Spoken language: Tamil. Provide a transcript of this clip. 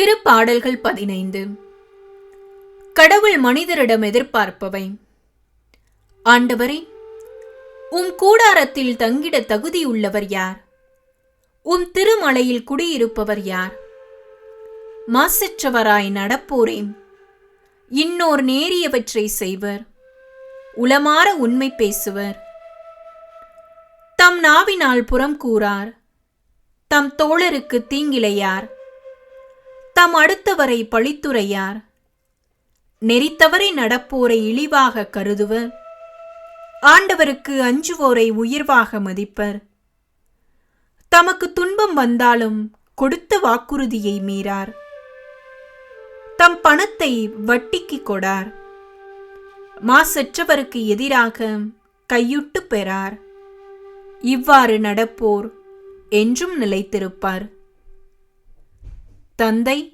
திருப்பாடல்கள் பதினைந்து. கடவுள் மனிதரிடம் எதிர்பார்ப்பவை. ஆண்டவரே உம் கூடாரத்தில் தங்கிட தகுதியுள்ளவர் யார்? உம் திருமலையில் குடியிருப்பவர் யார்? மாசற்றவராய் நடப்போரே. இன்னோர் நேரியவற்றை செய்வர். உளமாற உண்மை பேசுவர். தம் நாவினால் புறம் கூறார். தம் தோழருக்கு தீங்கிழையார் தாம் அடுத்தவரை பழித்துரையார் நெறித்தவரை நடப்போரை இழிவாக கருதுவர். ஆண்டவருக்கு அஞ்சுவோரை உயர்வாக மதிப்பர். தமக்கு துன்பம் வந்தாலும் கொடுத்த வாக்குறுதியை மீறார். தம் பணத்தை வட்டிக்கு கொடார். மாசற்றவருக்கு எதிராக கையுட்டு பெறார். இவ்வாறு நடப்போர் என்றும் நிலைத்திருப்பார். தந்தை